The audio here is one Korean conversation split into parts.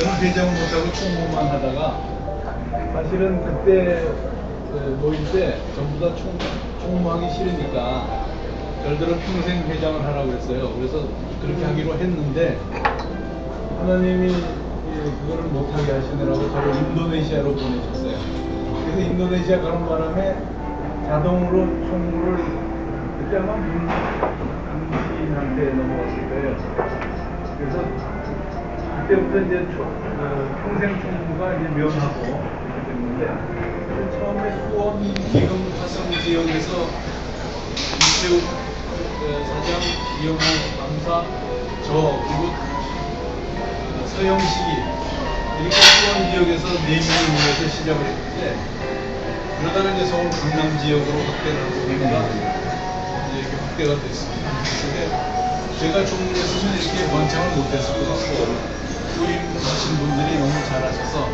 저는 회장을 못하고 총무만 하다가 사실은 그때 그 모일 때 전부 다 총, 총무하기 싫으니까 별대로 평생 회장을 하라고 했어요. 그래서 그렇게 하기로 했는데 하나님이 예, 그거를 못하게 하시느라고 저를 인도네시아로 보내셨어요. 그래서 인도네시아 가는 바람에 자동으로 총무를 그때 아마 문, 문신한테 넘어갔을 거예요. 그래서 그때부터 이제 초, 그 평생 총무가 이제 면하고 됐는데 그 처음에 수원 지금 화성 지역에서 이태욱 그 사장, 이영호 강사, 저 그리고 서영식이 이렇게 수원 지역에서 네 명이 모여서 시작을 했는데 그러다가 이제 서울 강남 지역으로 확대를 하고 보니까 이제 이렇게 확대가 됐습니다. 제가 종로에서는 이렇게 번창을 못했을 것 같고 부임하신 분들이 너무 잘하셔서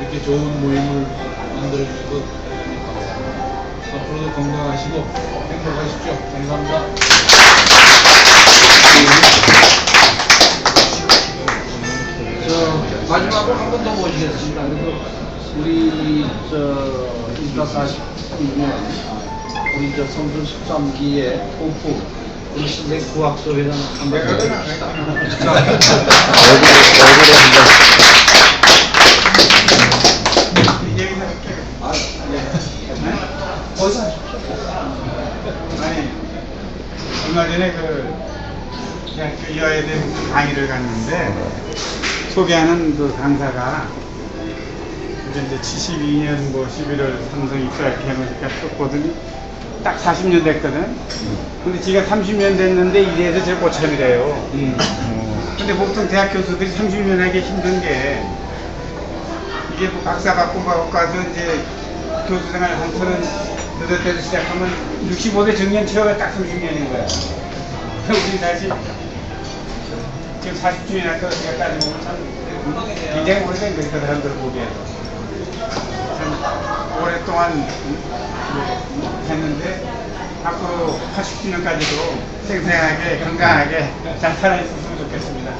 이렇게 좋은 모임을 만들어주셔서 감사합니다. 앞으로도 건강하시고 행복하십시오. 감사합니다. 저 마지막으로 한 번 더 모시겠습니다. 그래서 우리 저 인사 49년 우리 저 성준 13기의 호프 우리 신대 구학소 회장 한번 더 해봅시다. 아. 거기서 하십시오. 아니 얼마 전에 그 대학교 이화에 대한 강의를 갔는데 소개하는 그 강사가 이제 이제 72년 뭐 11월 삼성 입사 이렇게 해놓으니까 썼거든요. 딱 40년 됐거든. 근데 지가 30년 됐는데 이래서 제일 고참이래요. 어. 근데 보통 대학 교수들이 30년 하기 힘든 게 이게 뭐 박사 받고 막 가서 이제 교수 생활 한 서른 여덟 때로 시작하면 65세 정년 채워야 딱 30년인 거야. 우리 다시 지금 40주년 할 거라 제가 따지면 참 굉장히 오래된 거그 사람들 보기에는 참 오랫동안 뭐 했는데 앞으로 80주년까지도 생생하게 건강하게 잘 살아있었으면 좋겠습니다.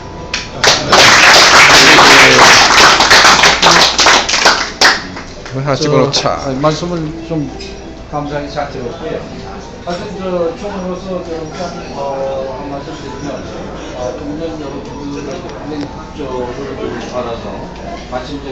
하나 집어넣자. 저, 아, 말씀을 좀 감사하게 잘 들었고요. 하여튼 저 총으로서 저참 어, 한 말씀 드리면 어, 동년 여러분들의 학적을 받아서 마침